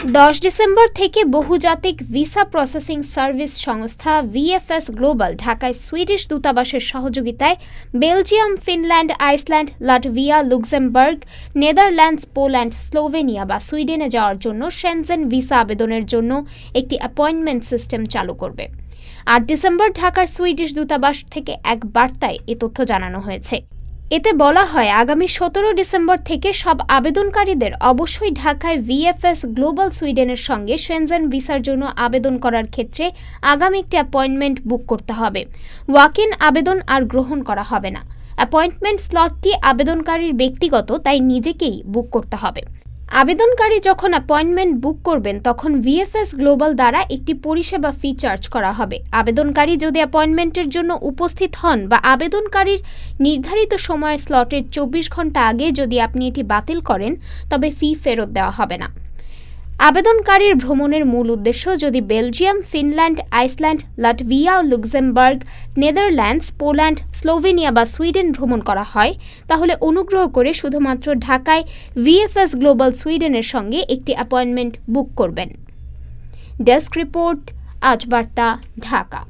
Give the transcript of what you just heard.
দশ ডিসেম্বর থেকে বহুজাতিক ভিসা প্রসেসিং সার্ভিস সংস্থা ভিএফএস গ্লোবাল ঢাকায় সুইডিশ দূতাবাসের সহযোগিতায় Belgium, Finland, Iceland, Latvia, Luxembourg, Netherlands, Poland, Slovenia বা সুইডেনে যাওয়ার জন্য সেনজেন ভিসা আবেদনের জন্য একটি অ্যাপয়েন্টমেন্ট সিস্টেম চালু করবে। আট ডিসেম্বর ঢাকার সুইডিশ দূতাবাস থেকে এক বার্তায় এ তথ্য জানানো হয়েছে। এতে বলা হয়, আগামী সতেরো ডিসেম্বর থেকে সব আবেদনকারীদের অবশ্যই ঢাকায় ভিএফএস গ্লোবাল সুইডেনের সঙ্গে সেনজেন ভিসার জন্য আবেদন করার ক্ষেত্রে আগামী একটি অ্যাপয়েন্টমেন্ট বুক করতে হবে। ওয়াক ইন আবেদন আর গ্রহণ করা হবে না। অ্যাপয়েন্টমেন্ট স্লটটি আবেদনকারীর ব্যক্তিগত, তাই নিজেকেই বুক করতে হবে। আবেদনকারী যখন অ্যাপয়েন্টমেন্ট বুক করবেন, তখন ভিএফএস গ্লোবাল দ্বারা একটি পরিষেবা ফি চার্জ করা হবে। আবেদনকারী যদি অ্যাপয়েন্টমেন্টের জন্য উপস্থিত হন বা আবেদনকারীর নির্ধারিত সময়ের স্লটের চব্বিশ ঘণ্টা আগে যদি আপনি এটি বাতিল করেন, তবে ফি ফেরত দেওয়া হবে না। আবেদনকারীর ভ্রমণের মূল উদ্দেশ্য যদি Belgium, Finland, Iceland, Latvia, Luxembourg, Netherlands, Poland, Slovenia বা সুইডেন ভ্রমণ করা হয়, তাহলে অনুগ্রহ করে শুধুমাত্র ঢাকায় ভিএফএস গ্লোবাল সুইডেনের সঙ্গে একটি অ্যাপয়েন্টমেন্ট বুক করবেন। ডেস্ক রিপোর্ট আজ বার্তা ঢাকা।